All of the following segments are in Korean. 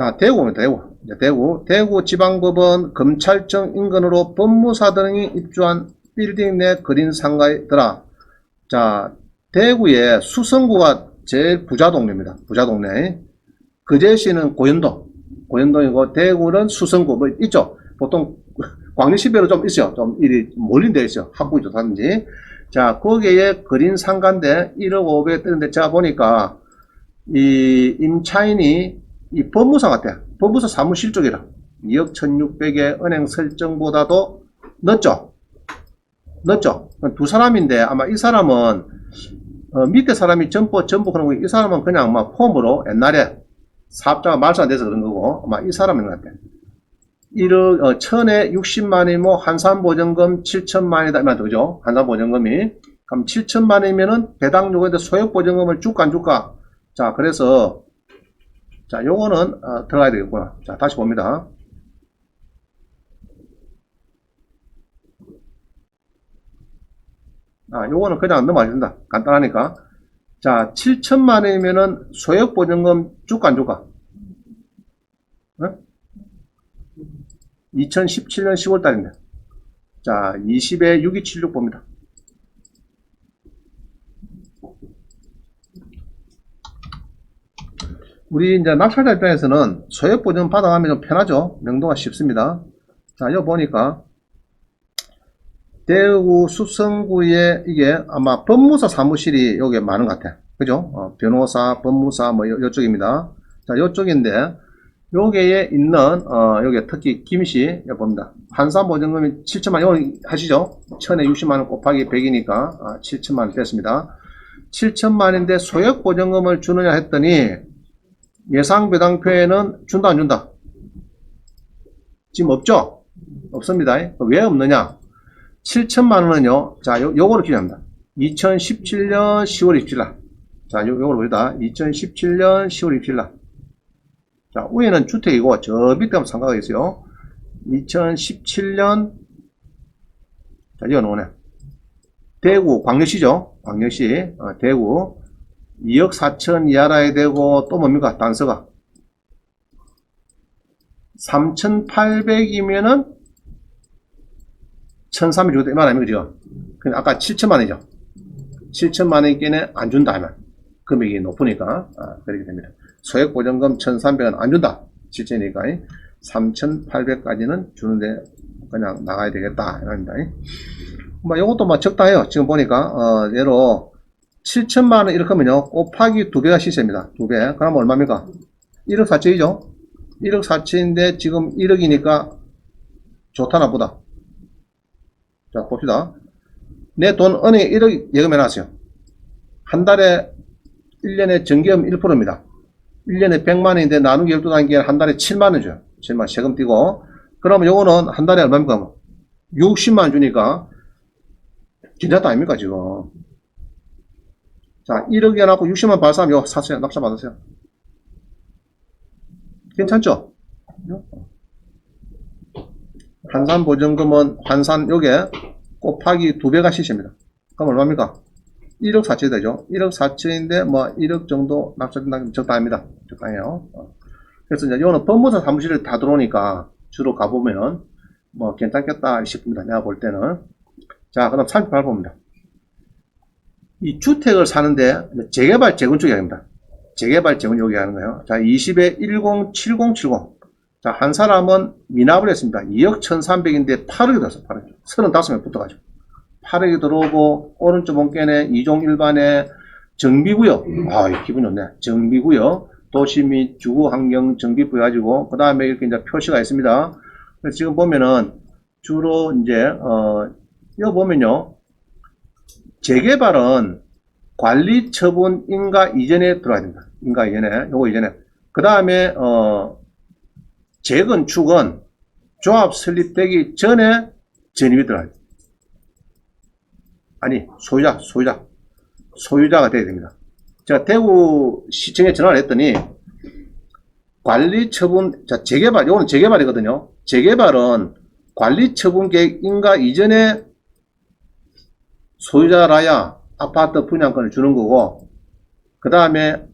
자, 대구입니다, 대구. 이제 대구. 대구 지방법원 검찰청 인근으로 법무사 등이 입주한 빌딩 내 그린 들어. 자, 대구의 수성구가 제일 부자 동네입니다. 부자 동네. 그제시는 고현동. 고현동이고, 대구는 수성구. 뭐, 있죠? 보통 광역시별로 좀 있어요. 좀 일이 몰린 데 있어요. 학국이 좋다든지. 자, 거기에 그린 상가인데 1억 500에 뜨는데 제가 보니까 이 임차인이 이 법무사 같아. 법무사 사무실 쪽이라. 2억 1600에 은행 설정보다도 늦죠? 늦죠? 두 사람인데 아마 이 사람은 어, 밑에 사람이 점포, 점포 그런 거, 이 사람은 그냥 막 폼으로 옛날에 사업자가 말소 안 돼서 그런 거고, 아마 이 사람인 것 같아. 1억, 어, 천에 60만이면 뭐 한산보증금 7천만이다. 이만 그죠? 한산보증금이. 그럼 7천만이면은 배당 요구인데 소액보증금을 줄까 안 줄까? 자, 그래서, 자, 요거는, 어, 들어가야 되겠구나. 자, 다시 봅니다. 아, 요거는 그냥 넘어가야 된다. 간단하니까. 자, 7천만 원이면은 소액 보증금 줄까 안 줄까? 어? 2017년 10월 달인데. 자, 20에 6276 봅니다. 우리 이제 낙찰자 입장에서는 소액 보증 받아가면 좀 편하죠. 명도가 쉽습니다. 자, 여기 보니까 대구 수성구에 이게 아마 법무사 사무실이 여기 많은 것 같아. 그죠? 어, 변호사, 법무사 뭐 요, 요쪽입니다. 자, 요쪽인데 여기에 있는 어, 여기 특히 김씨 여기 봅니다. 한산보증금이 7천만 원 하시죠? 천에 60만 원 곱하기 100이니까 아, 7천만 원 됐습니다. 7천만 원인데 소액 보증금을 주느냐 했더니 예상 배당표에는 준다 안 준다? 지금 없죠? 없습니다. 왜 없느냐? 7천만 원은요, 자, 요, 요거를 기억합니다. 2017년 10월 27일 날. 자, 요, 요걸 보다 2017년 10월 27일 날. 자, 위에는 주택이고, 저 밑에 한번 상가가 있어요. 2017년, 자, 이거 오네. 대구, 광역시죠? 광역시, 어, 대구. 2억 4천 이하라야 되고, 또 뭡니까? 단서가. 3,800이면은 1,300 주겠다. 이말 아닙니까, 지금? 근데 아까 7천만 원이죠? 7천만 원께는 안 준다 하면 금액이 높으니까, 아, 그렇게 됩니다. 소액 보증금 1,300원 안 준다. 7천이니까. 3,800까지는 주는데 그냥 나가야 되겠다. 이랍니다. 뭐, 요것도 뭐 적당해요. 지금 보니까, 어, 예로 7천만 원 이렇게 하면요. 곱하기 두 배가 시세입니다. 두 배. 그럼 얼마입니까? 1억 4천이죠? 1억 4천인데 지금 1억이니까 좋다 나쁘다. 자, 봅시다. 내 돈 은행에 1억 예금해 놨어요. 한 달에 1년에 정기금 1%입니다. 1년에 100만 원인데 나누기 12단계에 한 달에 7만 원 줘요. 7만 원 세금 띄고. 그러면 요거는 한 달에 얼마입니까? 60만 원 주니까 괜찮다 아닙니까 지금. 자, 1억에 놨고 60만 원 발사하면 요 사세요. 낙찰 받으세요. 괜찮죠? 환산 보증금은 환산 요게 곱하기 두 배가 시세입니다. 그럼 얼마입니까? 1억 4천이 되죠. 1억 4천인데 뭐 1억 정도 납세된다면 적당합니다. 적당해요. 어. 그래서 이제 요거는 법무사 사무실에 다 들어오니까 주로 가보면 뭐 괜찮겠다 싶습니다. 내가 볼 때는. 자, 그럼 38번입니다. 이 주택을 사는데 재개발 재건축이 아닙니다. 재개발 재건축이 하는 거예요. 자, 20에 107070. 자, 한 사람은 미납을 했습니다. 2억 1300인데 8억이 들었어, 8억. 35명 붙어가지고. 8억이 들어오고, 오른쪽 본께에 2종 일반에 정비구역. 아, 기분 좋네. 정비구역. 도시 및 주거 환경 정비구 해가지고, 그 다음에 이렇게 이제 표시가 있습니다. 지금 보면은, 주로 이제, 어, 이거 보면요. 재개발은 관리 처분 인가 이전에 들어가야 됩니다. 인가 이전에, 요거 이전에. 그 다음에, 어, 재건축은 조합 설립되기 전에 전입이 들어가요. 아니, 소유자, 소유자. 소유자가 돼야 됩니다. 제가 대구 시청에 전화를 했더니 관리 처분, 자, 재개발, 요거는 재개발이거든요. 재개발은 관리 처분 계획 인가 이전에 소유자라야 아파트 분양권을 주는 거고, 그 다음에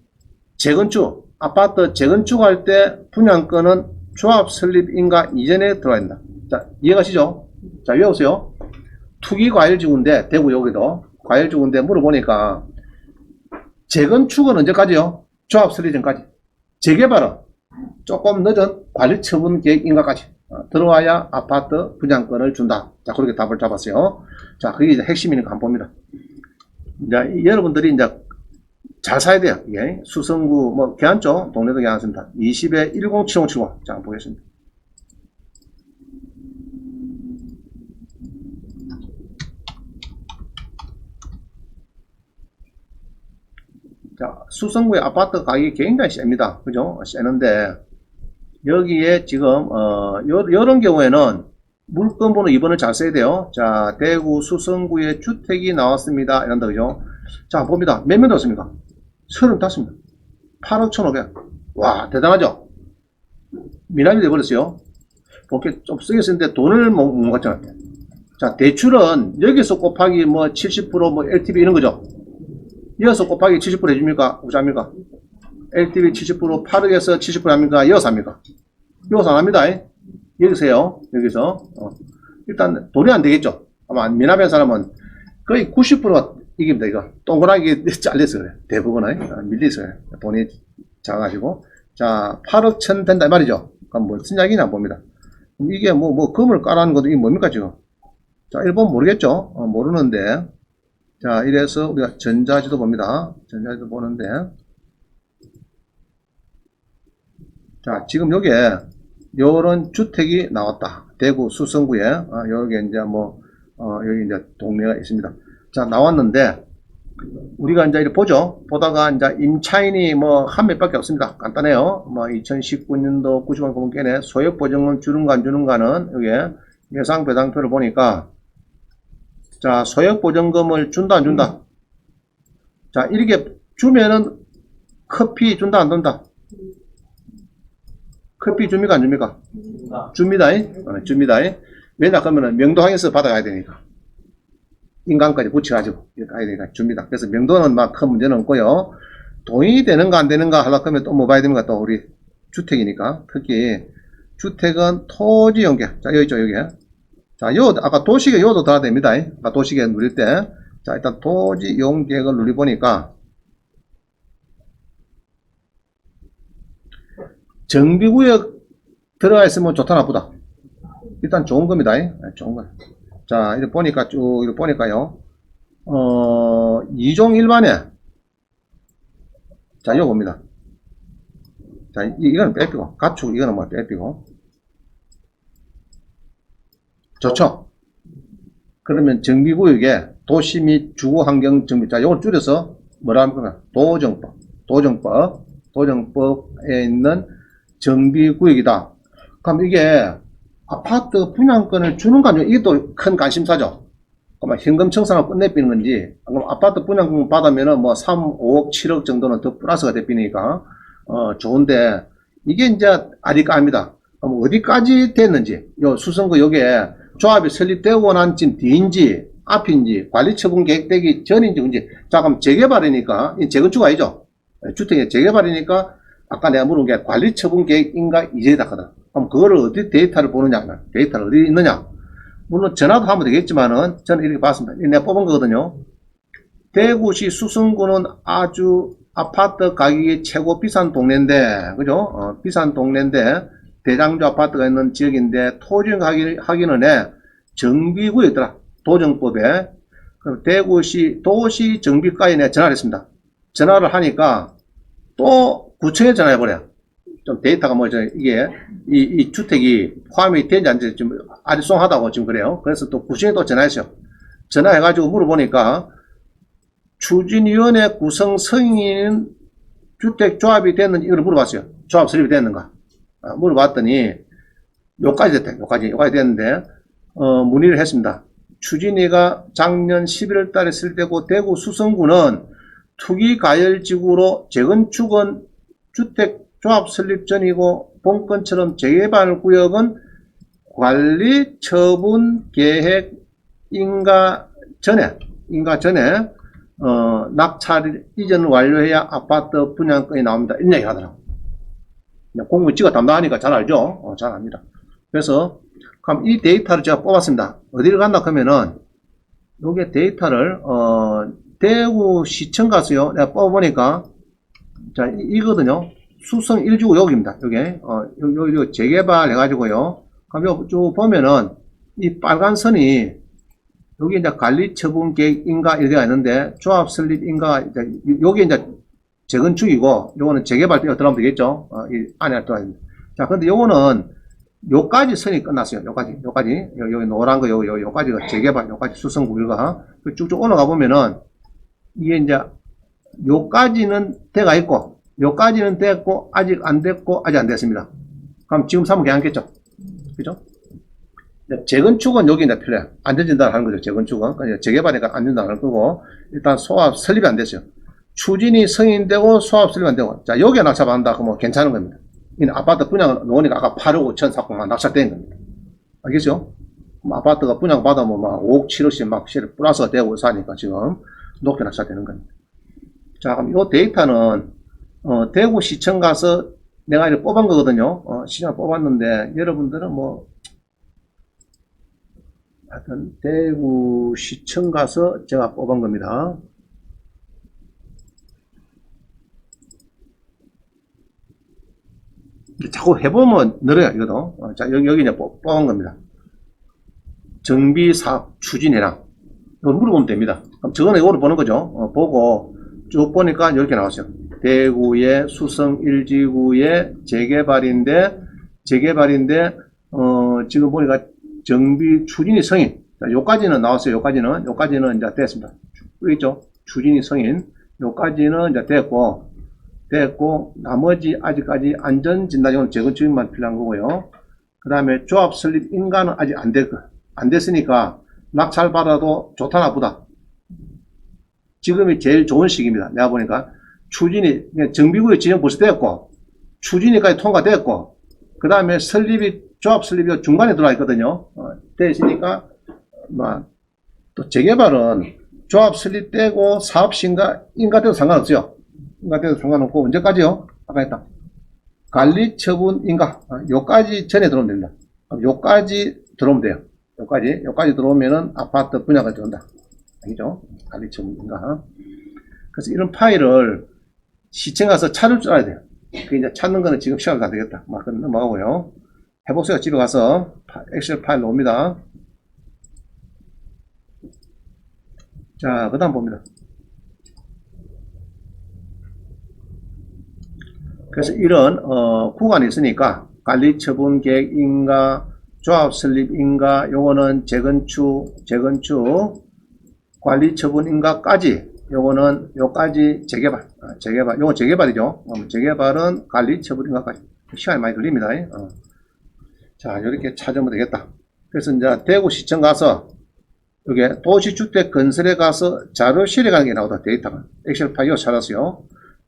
재건축, 아파트 재건축할 때 분양권은 조합 설립 인가 이전에 들어야 된다. 자, 이해가시죠? 자, 외우세요. 투기 과일지구인데, 대구 여기도 과일지구인데 물어보니까 재건축은 언제까지요? 조합 설립 전까지. 재개발은 조금 늦은 관리처분 계획 인가까지 어, 들어와야 아파트 분양권을 준다. 자, 그렇게 답을 잡았어요. 자, 그게 이제 핵심이니까 한번 봅니다. 이제 이- 여러분들이 이제 잘 사야 돼요. 이게 수성구 뭐 계안 쪽 동네도 계안습니다. 20에 107075. 자, 보겠습니다. 자, 수성구의 아파트 가격이 굉장히 셉니다. 그죠? 세는데, 여기에 지금, 어, 요, 런 경우에는 물건 번호 2번을 잘 써야 돼요. 자, 대구 수성구에 주택이 나왔습니다. 이런다, 그죠? 자, 봅니다. 몇명 들었습니까? 35명. 8억 1,500. 와, 대단하죠? 미남이 돼버렸어요. 그렇게 좀 쓰게 쓰는데 돈을 못, 못 갖잖아요. 자, 대출은 여기서 곱하기 뭐 70%뭐 LTV 이런 거죠. 이어서 곱하기 70% 해줍니까? 우자합니까? LTV 70% 8억에서 70% 합니까? 이어서 합니까? 이어서 안 합니다. 이. 여기서요. 여기서. 어. 일단 돈이 안 되겠죠. 아마 미남의 사람은 거의 90%가 이깁니다. 이거 동그랗게 잘려서 그래. 대부분은 어, 밀리서요. 돈이 작아가지고. 자, 8억 천 된다 이 말이죠. 그럼 뭐 쓴약이냐 봅니다. 이게 뭐, 뭐, 금을 깔아는 것도 이게 뭡니까 지금? 자, 1번 모르겠죠? 어, 모르는데. 자, 이래서 우리가 전자지도 봅니다. 전자지도 보는데. 자, 지금 여기에 요런 주택이 나왔다. 대구 수성구에, 어, 여기 이제 뭐, 어, 여기 이제 동네가 있습니다. 자, 나왔는데, 우리가 이제 이렇게 보죠. 보다가 이제 임차인이 뭐 한 몇밖에 없습니다. 간단해요. 뭐 2019년도 90만 공개네 소액 보증금 주는가 안 주는가는 여기에 예상 배당표를 보니까 자, 소액 보증금을 준다 안 준다. 자, 이렇게 주면은 커피 준다 안 준다. 커피 줍니까 안 줍니까? 줍니다. 어, 줍니다. 왜냐 그러면은 명도항에서 받아가야 되니까. 인간까지 붙여가지고 이렇게 가야 되니까 줍니다. 그래서 명도는 막 큰 문제는 없고요. 돈이 되는가 안 되는가 하려고 하면 또 뭐 봐야 됩니까? 또 우리 주택이니까. 특히 주택은 토지 연계. 자, 여기 있죠, 여기. 자, 요, 아까 도시계 요도 다 됩니다. 아까 도시계 누릴 때. 자, 일단 토지 이용 계획을 눌러보니까 정비구역 들어가 있으면 좋다 나쁘다. 일단 좋은 겁니다. 네, 좋은 거. 자, 이렇게 보니까 쭉 이렇게 보니까요. 어, 이종 일반에 자, 이거 봅니다. 자, 이, 이거는 빼피고 가축 이거는 뭐 빼피고 좋죠. 그러면 정비구역에 도시 및 주거환경 정비, 자, 이걸 줄여서 뭐라 합니까? 도정법, 도정법, 도정법에 있는 정비구역이다. 그럼 이게 아파트 분양권을 주는 거 아니에요? 또큰 관심사죠. 그러면 현금 청산하고 끝내비는 건지, 그럼 아파트 분양권 받으면은 뭐 3, 5억, 7억 정도는 더 플러스가 되니까, 어, 좋은데, 이게 이제 아리까입니다. 그럼 어디까지 됐는지, 요 수성구 여기에 조합이 설립되고 난 지금 뒤인지, 앞인지, 관리 처분 계획되기 전인지, 언제. 자, 그럼 재개발이니까, 이 재건축 아니죠? 주택의 재개발이니까, 아까 내가 물은 게 관리 처분 계획인가 이제다 하거든. 그럼 그거를 어디 데이터를 보느냐, 데이터를 어디 있느냐. 물론 전화도 하면 되겠지만은, 저는 이렇게 봤습니다. 내가 뽑은 거거든요. 대구시 수성구는 아주 아파트 가격이 최고 비싼 동네인데, 그죠? 어, 비싼 동네인데, 대장주 아파트가 있는 지역인데, 토지 하기는 해, 정비구에 있더라. 도정법에. 그럼 대구시 도시 정비과에 내가 전화를 했습니다. 전화를 하니까, 또 구청에 전화해버려. 좀 데이터가 뭐, 저, 이게, 이, 이 주택이 포함이 되는지 안 되는지 좀 아리송하다고 지금 그래요. 그래서 또 구청에 또 전화했어요. 전화해가지고 물어보니까, 추진위원회 구성 승인 주택 조합이 됐는지 이걸 물어봤어요. 조합 설립이 됐는가? 아, 물어봤더니 요까지 됐대. 요까지 요까지 됐는데 어, 문의를 했습니다. 추진위가 작년 11월 달에 설립되고 대구 수성구는 투기 가열지구로 재건축은 주택 조합 설립 전이고 본건처럼 재개발 구역은 관리 처분 계획 인가 전에 인가 전에 어, 낙찰 이전을 완료해야 아파트 분양권이 나옵니다. 이런 얘기 하더라고. 공무 찍어 담당하니까 잘 알죠? 어, 잘 압니다. 그래서 그럼 이 데이터를 제가 뽑았습니다. 어디를 갔나 하면은 요게 데이터를 어 대구 시청 가서요. 내가 뽑아보니까 자 이- 이거든요. 수성 1주구 여기입니다. 요게 어 요, 요, 요 재개발 해가지고요. 그럼 요 쭉 보면은 이 빨간 선이 여기 이제 관리 처분 계획 인가 이렇게 있는데 조합 설립 인가 이제 요- 요게 이제 재건축이고 요거는 재개발 뛰어 들어가면 되겠죠. 어, 이 안에 들어가 있습니다. 자, 근데 요거는 요까지 선이 끝났어요. 요까지, 요까지. 요, 여기 노란 거, 요, 요, 요까지가 재개발, 요까지 수성구 일가. 그 쭉쭉 올라가 보면은, 이게 이제, 요까지는 돼가 있고, 요까지는 됐고, 아직 안 됐고, 아직 안 됐습니다. 그럼 지금 사면 괜찮겠죠? 그죠? 재건축은 여기 이제 필요해요. 안 된다 하는 거죠, 재건축은. 그러니까 재개발이니까 안 된다 하는 거고, 일단 소합 설립이 안 됐어요. 추진이 승인되고 소합 설립 안 되고, 자, 여기에 낙찰받는다 그러면 괜찮은 겁니다. 이 아파트 분양 놓으니까 아까 8억 5천 사건만 낙찰된 겁니다. 알겠죠? 아파트가 분양 받으면 막 5억 7억씩 막 플러스가 되고 사니까 지금 높게 낙찰되는 겁니다. 자, 그럼 이 데이터는 어, 대구 시청 가서 내가 이렇게 뽑은 거거든요. 어, 시장 뽑았는데 여러분들은 뭐 하여튼 대구 시청 가서 제가 뽑은 겁니다. 자꾸 해보면 늘어요, 이것도. 어, 자, 여기, 여기 이제 뽑- 뽑은 겁니다. 정비 사업 추진해라. 이거 물어보면 됩니다. 그럼 저거는 이거를 보는 거죠. 어, 보고 쭉 보니까 이렇게 나왔어요. 대구의 수성 1지구의 재개발인데, 재개발인데, 어, 지금 보니까 정비 추진이 성인. 자, 요까지는 나왔어요. 요까지는. 요까지는 이제 됐습니다. 있죠? 추진이 성인. 요까지는 이제 됐고, 됐고 나머지 아직까지 안전 진단용은 재건축만 필요한 거고요. 그 다음에 조합 설립 인가는 아직 안 됐, 안 됐으니까 낙찰 받아도 좋다 나쁘다. 지금이 제일 좋은 시기입니다. 내가 보니까 추진이 정비구역 지정 벌써 됐고 추진이까지 통과됐고 그 다음에 설립이 조합 설립이 중간에 들어와 있거든요. 어, 돼 있으니까 뭐또 재개발은 조합 설립되고 사업 신가 인가돼도 상관없어요. 인가돼도 상관없고 언제까지요? 아까 했다. 관리 처분 인가 아, 요까지 전에 들어오면 됩니다. 요까지 들어오면 돼요. 요까지 요까지 들어오면은 아파트 분양가 들어온다. 알겠죠? 관리 처분 인가. 그래서 이런 파일을 시청 가서 찾을 줄 알아야 돼요. 그 이제 찾는 거는 지금 시간이 다 되겠다. 막 그건 넘어가고요. 해보세요. 집에 가서 파- 엑셀 파일 놓습니다. 자, 그 다음 봅니다. 그래서 이런 어, 구간이 있으니까 관리 처분 계획인가 조합 설립인가 요거는 재건축 재건축 관리 처분인가까지 요거는 요까지 재개발 아, 재개발 요거 재개발이죠 어, 재개발은 관리 처분인가까지 시간이 많이 걸립니다 어. 자 이렇게 찾으면 되겠다 그래서 이제 대구시청 가서 여기 도시주택 건설에 가서 자료실에 가는 게 나오다 데이터가 엑셀 파일을 찾았어요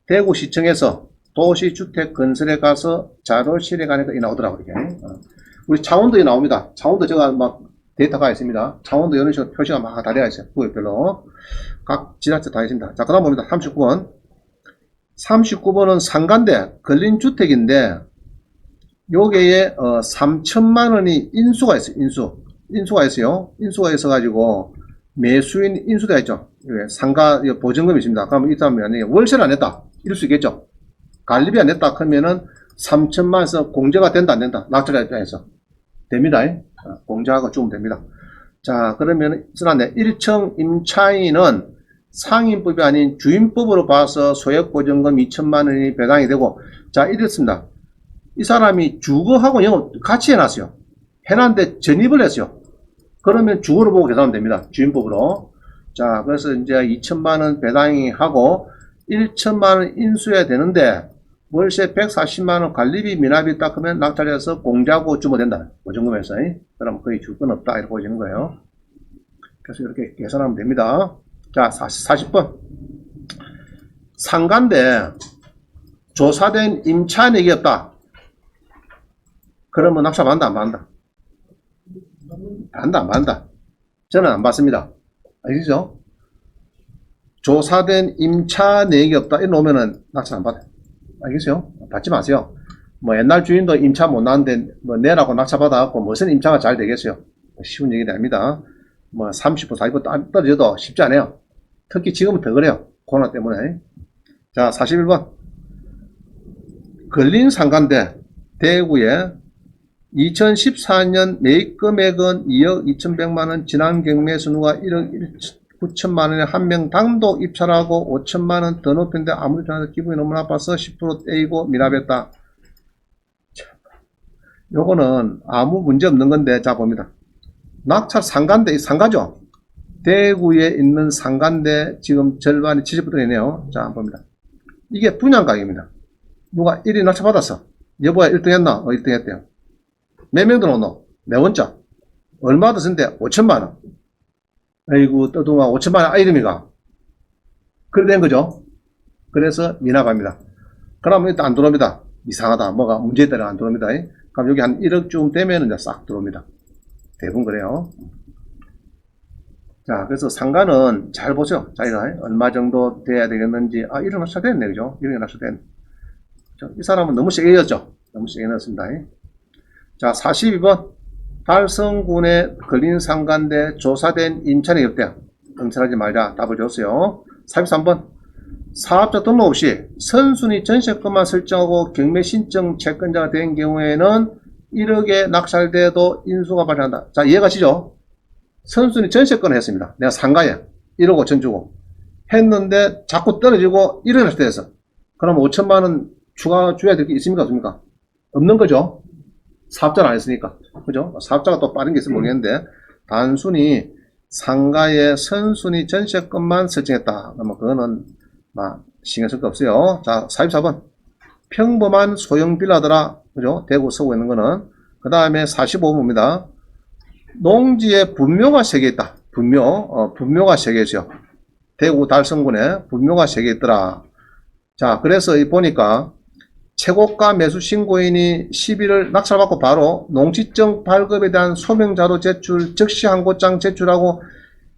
대구시청에서 도시주택 건설에 가서 자료실에 가니까 이 나오더라고요. 이게. 어. 우리 창원도에 나옵니다. 창원도 제가 막 데이터가 있습니다. 창원도 이런 식으로 표시가 막다 되어 있어요. 구역별로. 각 지자체 다 있습니다. 자, 그 다음 봅니다. 39번. 39번은 상가인데, 걸린 주택인데, 요게에, 어, 3천만 원이 인수가 있어요. 인수. 인수가 있어요. 인수가 있어가지고, 매수인 인수되어 있죠. 이게 상가 보증금이 있습니다. 그러면 이따면 월세를 안 냈다. 이럴 수 있겠죠. 관리비 안 냈다 하면은 3천만에서 공제가 된다 안 된다 낙찰자 입장에서 됩니다. 어, 공제하고 주면 됩니다. 자 그러면 쓰나네. 1층 임차인은 상인법이 아닌 주인법으로 봐서 소액보증금 2천만 원이 배당이 되고 자 이랬습니다. 이 사람이 주거하고 영업 같이 해놨어요. 해놨는데 전입을 했어요. 그러면 주거를 보고 계산하면 됩니다. 주인법으로. 자 그래서 이제 2천만 원 배당이 하고 1천만 원 인수해야 되는데 월세 140만원 관리비 미납이 딱 하면 낙찰해서 공제하고 주면 된다. 보증금에서. 그럼 거의 줄 건 없다. 이렇게 보시는 거예요. 그래서 이렇게 계산하면 됩니다. 자, 40, 번 상가인데 조사된 임차인에게 없다. 그러면 낙찰 받는다, 안 받는다? 받는다, 안 받는다? 저는 안 받습니다. 알겠죠? 조사된 임차 내역이 없다. 이러면은 낙찰 안 받아요. 알겠어요? 받지 마세요. 뭐 옛날 주인도 임차 못 나는데 뭐 내라고 낙찰받아갖고 무슨 임차가 잘 되겠어요. 쉬운 얘기 아닙니다. 뭐 30%, 40% 떨어져도 쉽지 않아요. 특히 지금은 더 그래요. 코로나 때문에. 자, 41번. 걸린 상가인데 대구에 2014년 매입 금액은 2억 2,100만 원, 지난 경매에서 누가 1억 9천만 원에 한명 단독 입찰하고 5천만 원 더 높였는데 아무리 전화도 기분이 너무 나빠서 10% 떼이고 미납했다. 참. 요거는 아무 문제 없는 건데, 자 봅니다. 낙찰 상가인데, 이 상가죠? 대구에 있는 상가인데 지금 절반이 70%이네요. 자, 한번 봅니다. 이게 분양가격입니다. 누가 1위 낙찰 받았어. 여보야 1등 했나? 어, 1등 했대요. 몇 명 들어오노? 네 원자. 얼마 더 쓴데? 5천만 원. 아이고, 떠둥아, 5천만원 아이름이가. 그래 된 거죠. 그래서 미납합니다. 그러면 일단 안 들어옵니다. 이상하다. 뭐가 문제 때문에 안 들어옵니다. 그럼 여기 한 1억쯤 되면 이제 싹 들어옵니다. 대부분 그래요. 자, 그래서 상가는 잘 보세요. 자기가 얼마 정도 돼야 되겠는지. 아, 이런 낙찰 됐네. 그죠? 이런 낙찰 됐네. 자, 이 사람은 너무 세게 넣었죠? 너무 세게 넣었습니다. 자, 42번. 달성군에 걸린 상가인데 조사된 임차인이 없대요. 검찰하지 말자. 답을 줬어요. 43번. 사업자 등록 없이 선순위 전세권만 설정하고 경매 신청 채권자가 된 경우에는 1억에 낙찰돼도 인수가 발생한다. 자, 이해가시죠? 선순위 전세권을 했습니다. 내가 상가에 1억 5천 주고 했는데 자꾸 떨어지고 1억 낙찰돼서 그럼 5천만 원 추가 줘야 될 게 있습니까? 없습니까? 없는 거죠. 사업자를 안 했으니까. 그죠? 사업자가 또 빠른 게 있으면 모르겠는데, 단순히 상가의 선순위 전세권만 설정했다. 그러면 그거는, 막, 신경 쓸 거 없어요. 자, 44번. 평범한 소형 빌라더라. 그죠? 대구 서구에 있는 거는. 그 다음에 45번입니다. 농지에 분묘가 3개 있다. 분묘, 어, 분묘가 3개죠. 대구 달성군에 분묘가 3개 있더라. 자, 그래서 이 보니까 최고가 매수 신고인이 시비를 낙찰받고 바로 농지증 발급에 대한 소명자료 제출, 즉시 항고장 제출하고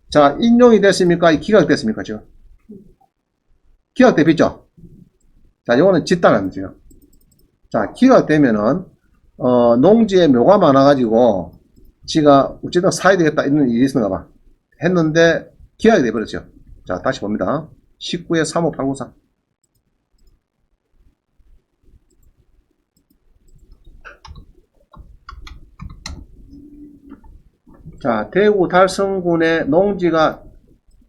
자 인용이 됐습니까? 기각됐습니까? 지금 기각됐죠? 자 이거는 집단합니다. 자 기각되면은 어, 농지에 묘가 많아가지고 지가 어쨌든 사야 되겠다 이런 일이 있었나 봐 했는데 기각이 돼버렸죠. 자 다시 봅니다. 19의 35894 자, 대구 달성군에 농지가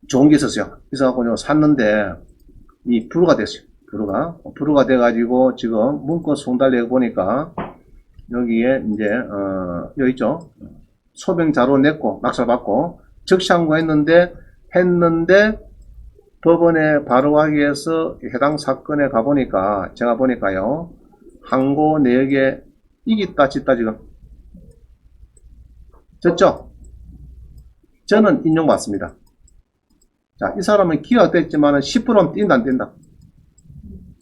좋은 게 있었어요. 있어갖고 샀는데, 이 불우가 됐어요. 불우가. 불우가 돼가지고, 지금 문건 송달리에 보니까, 여기에 이제, 어, 여기 있죠. 소병 자료 냈고, 낙찰 받고, 적시한거 했는데, 했는데, 법원에 바로 하기 위해서 해당 사건에 가보니까, 제가 보니까요, 항고 내역에 이겼다, 짓다, 지금. 졌죠? 저는 인용받습니다. 자, 이 사람은 기각됐지만 10%는 뛴다, 안 뛴다?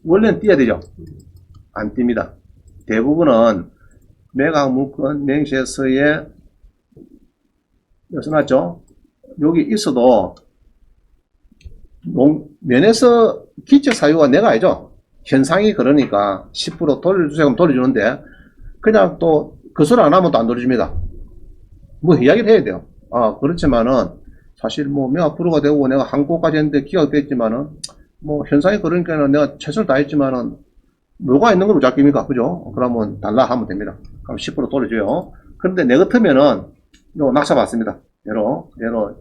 원래는 뛰어야 되죠? 안 뜁니다. 대부분은 매각 문건 맹세서에 여기서 났죠? 여기 있어도 농, 면에서 기체 사유가 내가 알죠? 현상이 그러니까 10% 돌려주세요 하면 돌려주는데 그냥 또 거절 안 하면 또 안 돌려줍니다. 뭐 이야기를 해야 돼요. 아, 그렇지만은, 사실 뭐, 내가 프로가 되고 내가 한국까지 했는데 기각됐지만은, 뭐, 현상이 그러니까는 내가 최선을 다했지만은, 뭐가 있는 걸로 잡깁니까? 그죠? 그러면 달라 하면 됩니다. 그럼 10% 돌려줘요. 그런데 내 같으면은, 요 낙차 받습니다. 얘로, 얘로,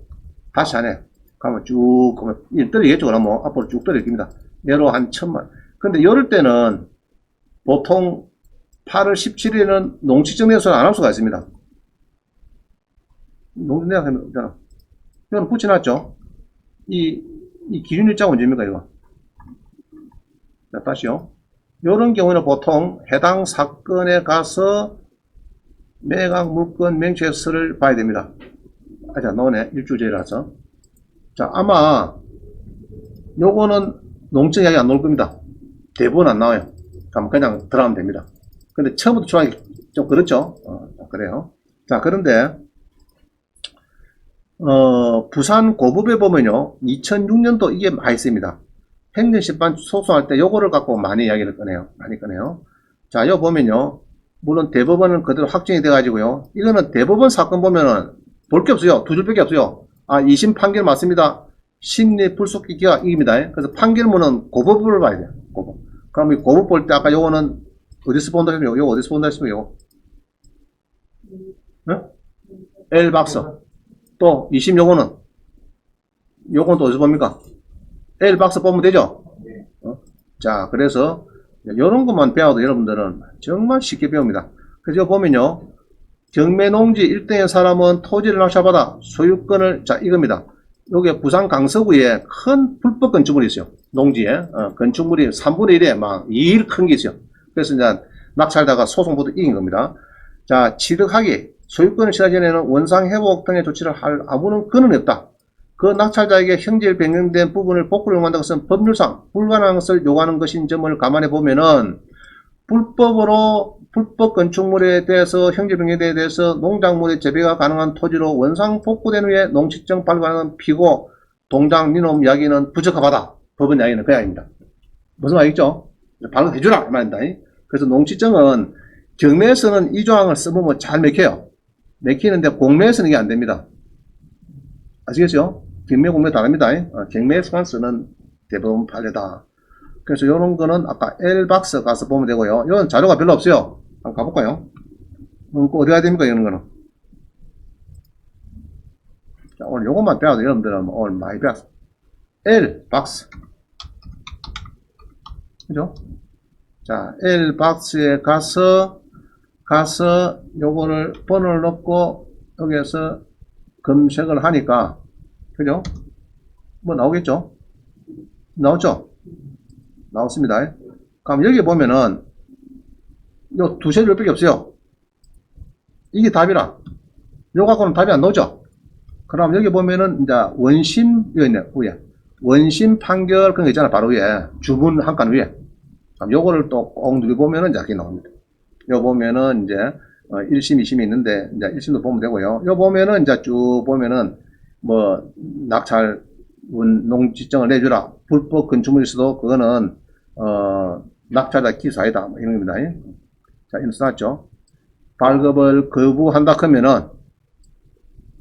다시 하네. 그러면 쭉, 그러면, 일 떨리겠죠? 그러면 앞으로 쭉 떨어집니다. 얘로 한 천만. 근데 이럴 때는, 보통 8월 17일은 농지정 내에서는 안 할 수가 있습니다. 농내가 있잖아. 이거는 붙여놨죠? 이, 이 기준 일자가 언제입니까, 이거? 자, 다시요. 이런 경우는 보통 해당 사건에 가서 매각 물건 맹세서를 봐야 됩니다. 아, 자, 너네 일주제라서. 자, 아마 요거는 농증 이야기 안 나올 겁니다. 대부분 안 나와요. 그럼 그냥 들어가면 됩니다. 근데 처음부터 추하기 좀 그렇죠? 어, 그래요. 자, 그런데 어, 부산 고법에 보면요, 2006년도 이게 많이 씁니다. 행정심판 소송할 때 요거를 갖고 많이 이야기를 꺼내요. 많이 꺼내요. 자, 여기 보면요. 물론 대법원은 그대로 확정이 돼가지고요. 이거는 대법원 사건 보면은 볼 게 없어요. 두 줄밖에 없어요. 아, 2심 판결 맞습니다. 심리 불속기가 이깁니다. 그래서 판결문은 고법을 봐야 돼요. 고법. 그럼 이 고법 볼 때 아까 요거는 어디서 본다 했으면 요거 어디서 본다 했으면 요거. 네? L 박스. 또 2심 요거는 요건 또 어디서 봅니까? L 박스 보면 되죠? 어? 자, 그래서 이런 것만 배워도 여러분들은 정말 쉽게 배웁니다. 그래서 보면요. 경매농지 1등의 사람은 토지를 납치받아 소유권을, 자, 이겁니다. 요게 부산 강서구에 큰 불법 건축물이 있어요. 농지에. 어, 건축물이 3분의 1에 막 2일 큰 게 있어요. 그래서 이제 낙찰다가 소송보도 이긴 겁니다. 자, 취득하기. 소유권을 취하 전에는 원상 회복 등의 조치를 할 아무런 근원이 없다. 그 낙찰자에게 형질 변경된 부분을 복구를 요구한다는 것은 법률상 불가능한 것을 요구하는 것인 점을 감안해 보면은 불법으로 불법 건축물에 대해서 형질 변경에 대해서 농작물의 재배가 가능한 토지로 원상 복구된 후에 농지증 발급하는 피고 동장 니놈 이야기는 부적합하다. 법원 이야기는 그 이야기입니다. 무슨 말이죠? 발급해주라 이 말입니다. 그래서 농지증은 경매에서는 이 조항을 써보면 잘 맥혀요. 맥히는데 공매에서는 이게 안 됩니다. 아시겠죠? 경매 공매 다릅니다. 어, 경매에서만 쓰는 대법원 판례다. 그래서 이런 거는 아까 L박스 가서 보면 되고요. 이건 자료가 별로 없어요. 한번 가볼까요? 음, 그 어디 가야 됩니까? 이런 거는. 자, 오늘 요것만 배워도 여러분들은 뭐 오늘 많이 배웠어. L박스. 그죠? 자, L박스에 가서, 가서 요거를 번호를 넣고 여기에서 검색을 하니까, 그죠? 뭐 나오겠죠? 나오죠? 나왔습니다. 그럼 여기 보면은 요 두세 줄밖에 없어요. 이게 답이라. 요 갖고는 답이 안 나오죠? 그럼 여기 보면은 이제 원심 여기 있네 위에 원심 판결 그런 거 있잖아 바로 위에 주문 한 칸 위에 그럼 요거를 또 꼭 누르 보면은 이제 이렇게 나옵니다. 요 보면은 이제 어, 1심, 2심이 있는데 이제 1심도 보면 되고요. 요 보면은 이제 쭉 보면은 뭐 낙찰 원- 농지증을 내주라. 불법 건축물이 있어도 그거는 어, 낙찰자 기사이다. 뭐 이런 겁니다. 자, 이런 써놨죠. 발급을 거부한다 하면은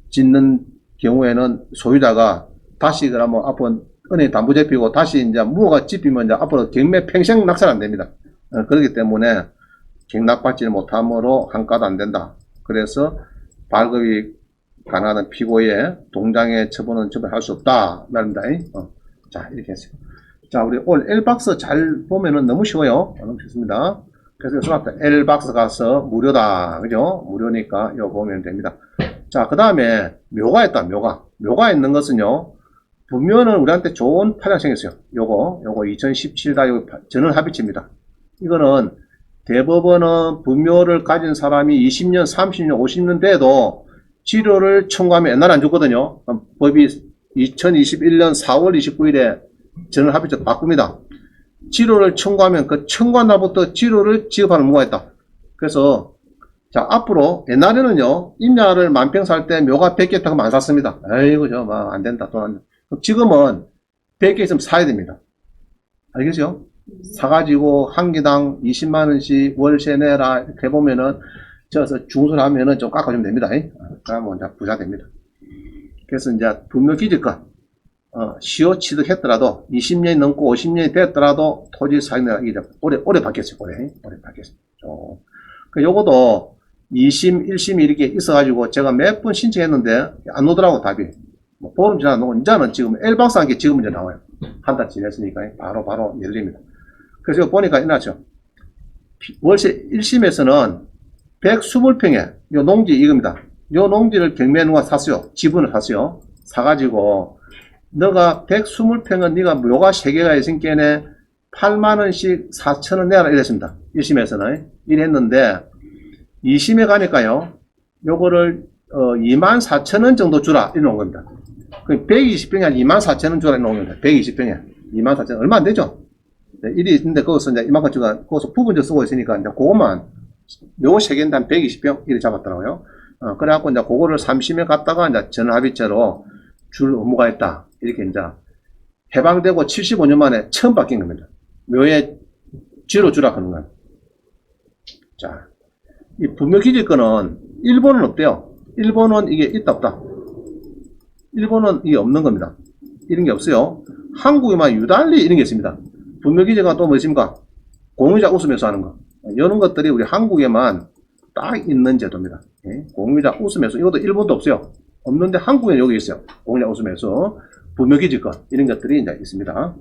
짓는 경우에는 소유자가 다시 그러면 앞으로 은행 담보 잡히고 다시 이제 무효가 집히면 이제 앞으로 경매 평생 낙찰 안 됩니다. 어, 그렇기 때문에 경락받지 못함으로 한가도 안 된다. 그래서 발급이 가능한 피고의 동장의 처분은 처벌할 수 없다. 말입니다. 어. 자, 이렇게 했어요. 자, 우리 오늘 L박스 잘 보면은 너무 쉬워요. 어, 너무 쉽습니다. 그래서 수납다 L박스 가서 무료다. 그죠? 무료니까 이거 보면 됩니다. 자, 그 다음에 묘가 있다. 묘가. 묘가 있는 것은요. 분묘는 우리한테 좋은 판례가 생겼어요. 요거, 요거 2017다. 요거 전원 합의체입니다. 이거는 대법원은 분묘를 가진 사람이 20년, 30년, 50년 돼도 치료를 청구하면 옛날에 안 줬거든요. 법이 2021년 4월 29일에 전원 합의체 바꿉니다. 치료를 청구하면 그 청구한 날부터 치료를 지급하는 의무가 있다. 그래서 자 앞으로 옛날에는요 임야를 만평 살 때 묘가 100개 타고 안 샀습니다. 아이고 저막안 된다. 그럼 지금은 100개 있으면 사야 됩니다. 알겠죠? 사가지고 한 개당 20만 원씩 월세 내라 이렇게 해보면은 저서 중순하면은 좀 깎아주면 됩니다. 그러면 이제 부자 됩니다. 그래서 이제 분묘 기지권 어, 시효 취득했더라도 20년이 넘고 50년이 됐더라도 토지 사용료가 이제 오래 오래 받겠어요. 오래 오래 받겠어요. 어. 그 요거도 2심, 1심이 이렇게 있어가지고 제가 몇 번 신청했는데 안 오더라고 답이. 뭐 보름 지나고 이제는 지금 L박스 한게 지금 이제 나와요. 한 달 지냈으니까 바로 바로 열립니다. 그래서 보니까 이나죠. 월세 1심에서는 120평에 요 농지 이겁니다. 요 농지를 경매 누가 샀어요. 지분을 샀어요. 사가지고 너가 120평은 네가 묘가 3개가 있으니까 8만원씩 4천원 내라 이랬습니다. 1심에서는. 이랬는데 2심에 가니까요. 요거를 어, 2만 4천원 정도 주라 이런 겁니다. 그 120평에 한 2만 4천원 주라 이런 겁니다. 120평에 2만 4천원 얼마 안 되죠? 네, 일이 있는데 거기서 이제 이만큼 주가 거기서 부분적 쓰고 있으니까 이제 그것만 요세 개인데 한 120평 이렇게 잡았더라고요. 어, 그래갖고 이제 그거를 3심에 갔다가 이제 전합의체로 줄 의무가 있다. 이렇게 이제 해방되고 75년 만에 처음 바뀐 겁니다. 묘에 쥐로 주라 하는 건. 자, 이 부묘기지권은 일본은 없대요. 일본은 이게 있다 없다. 일본은 이게 없는 겁니다. 이런 게 없어요. 한국에만 유달리 이런 게 있습니다. 부묘기지가 또뭐 있습니까? 공유자 웃으면서 하는 거. 이런 것들이 우리 한국에만 딱 있는 제도입니다. 예? 공유자 웃으면서 이것도 일본도 없어요. 없는데 한국에 여기 있어요. 공유자 웃으면서 부묘기지권 이런 것들이 이제 있습니다.